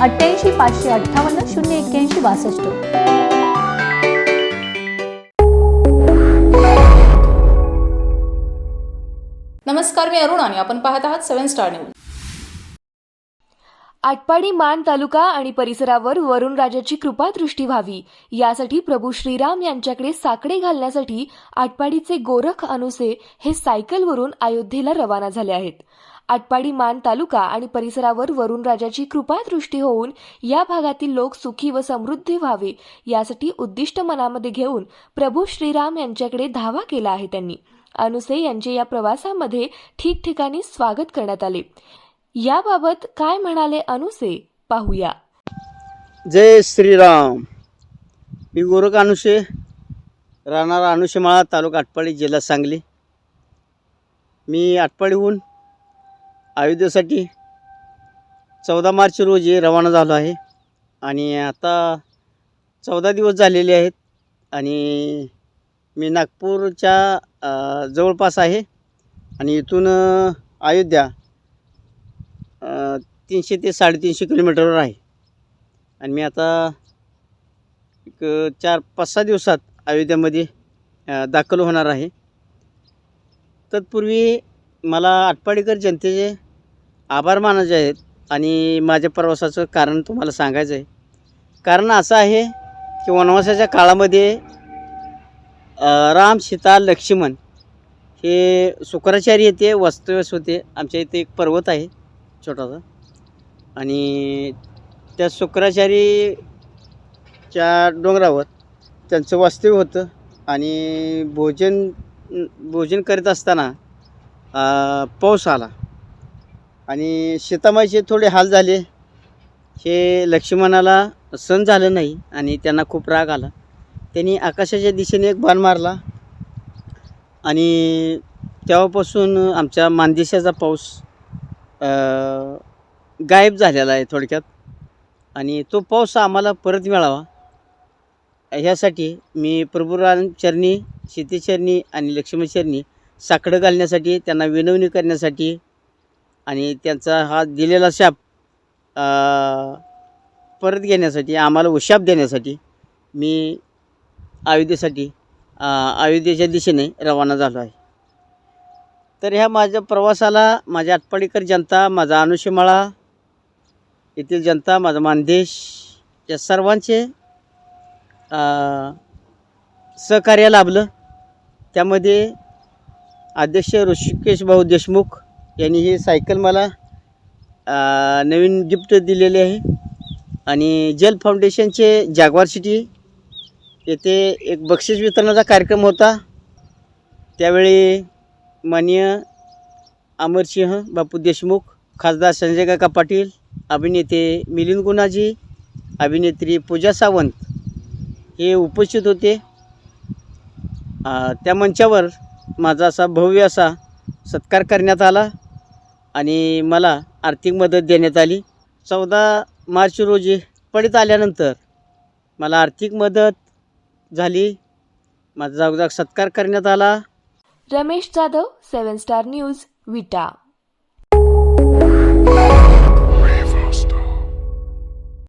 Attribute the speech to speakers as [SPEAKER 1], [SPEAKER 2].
[SPEAKER 1] अठ्ठ्याऐंशी पाचशे अठ्ठावन्न शून्य एक्क्याऐंशी बासष्ट.
[SPEAKER 2] नमस्कार मी अरुण आणि आपण पाहत आहात सेव्हन स्टार न्यूज.
[SPEAKER 3] आटपाडी मान तालुका आणि परिसरावर वरुण राजाची कृपादृष्टी व्हावी. यासाठी प्रभू श्रीराम यांच्याकडे साकडे घालण्यासाठी आटपाडीचे गोरख अनुसे हे सायकलवरून अयोध्येला रवाना झाले आहेत. आटपाडी मान तालुका आणि परिसरावर वरुण राजाची कृपादृष्टी होऊन या भागातील लोक सुखी व समृद्धी व्हावे यासाठी उद्दिष्ट मनामध्ये घेऊन प्रभू श्रीराम यांच्याकडे धावा केला आहे त्यांनी. अनुसे यांचे या प्रवासामध्ये ठिकठिकाणी स्वागत करण्यात आले. याबाबत काय म्हणाले अनुसे? पाहूया.
[SPEAKER 4] जय श्रीराम. मी गोरख अनुषे राहणारा अनुषमाळा तालुका आटपाडी जिल्हा सांगली. मी आटपाडीहून अयोध्येसाठी चौदा मार्च रोजी रवाना झालो आहे. आणि आता चौदा दिवस झालेले आहेत. आणि मी नागपूरच्या जवळपास आहे. आणि इथून अयोध्या तीनशे ते साडेतीनशे किलोमीटरवर आहे. आणि मी आता एक चार पाच सहा दिवसात अयोध्यामध्ये दाखल होणार आहे. तत्पूर्वी मला आटपाडीकर जनतेचे आभार मानायचे आहेत आणि माझ्या प्रवासाचं कारण तुम्हाला सांगायचं आहे कारण असं आहे की वनवासाच्या काळामध्ये राम सीता लक्ष्मण हे शुक्राचार्य येथे वास्तव्यास होते. आमच्या इथे एक पर्वत आहे छोटासा. आणि त्या शुक्राचारीच्या डोंगरावर त्यांचं वास्तव्य होतं आणि भोजन भोजन करीत असताना पाऊस आला. आणि सीतामाईचे थोडे हाल झाले. हे लक्ष्मणाला सण झालं नाही आणि त्यांना खूप राग आला. त्यांनी आकाशाच्या दिशेने एक बाण मारला. आणि तेव्हापासून आमच्या मानदेशाचा पाऊस गायब झालेला आहे थोडक्यात. आणि तो पाऊस आम्हाला परत मिळावा. ह्यासाठी मी प्रभुरामचरणी शेतीचरणी आणि लक्ष्मीचरणी साकडं घालण्यासाठी त्यांना विनवणी करण्यासाठी आणि त्यांचा हा दिलेला शाप परत घेण्यासाठी आम्हाला उशाप देण्यासाठी मी अयोध्येसाठी अयोध्येच्या दिशेने रवाना झालो आहे. तर ह्या माझ्या प्रवासाला माझ्या आटपाडीकर जनता माझा अनुषमाळा येथील जनता माझा मानदेश या सर्वांचे सहकार्य लाभलं. त्यामध्ये अध्यक्ष ऋषिकेश भाऊ देशमुख यांनी ही सायकल मला नवीन गिफ्ट दिलेली आहे. आणि जल फाउंडेशनचे जागवार सिटी येथे एक बक्षीस वितरणाचा कार्यक्रम होता. त्यावेळी माननीय अमरसिंह बापू देशमुख खासदार संजय काका पाटील अभिनेते मिलिंद गुणाजी अभिनेत्री पूजा सावंत हे उपस्थित होते. त्या मंचावर माझा असा भव्य असा सत्कार करण्यात आला. आणि मला आर्थिक मदत देण्यात आली. चौदा मार्च रोजी पडीत आल्यानंतर मला आर्थिक मदत झाली. माझा जागोजाग सत्कार करण्यात आला.
[SPEAKER 3] Ramesh Jadhav seven star news Vita.